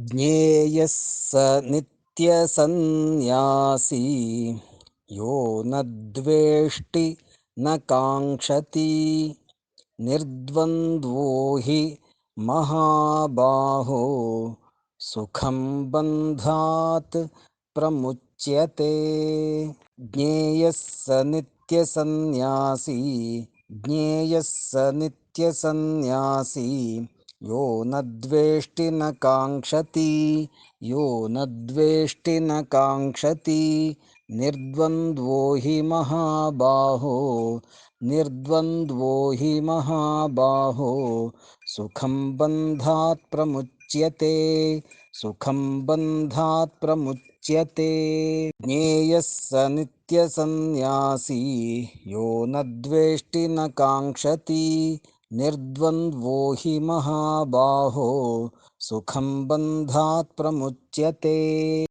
ज्ञेयः स नित्यसन्न्यासी यो न द्वेष्टि न काङ्क्षति निर्द्वन्द्वो हि महाबाहो सुखं बन्धात् प्रमुच्यते। ज्ञेयः स नित्यसन्न्यासी ज्ञेयः स नित्यसन्न्यासी यो न द्वेष्टि न काङ्क्षति यो न द्वेष्टि न काङ्क्षति। निर्द्वन्द्वो हि महाबाहो निर्द्वन्द्वो हि महाबाहो। सुखं बन्धात् प्रमुच्यते सुखं बन्धात् प्रमुच्यते। ज्ञेयः स नित्यसन्न्यासी यो न द्वेष्टि न काङ्क्षति निर्द्वन्द्वो हि महाबाहो सुखं बन्धात् प्रमुच्यते।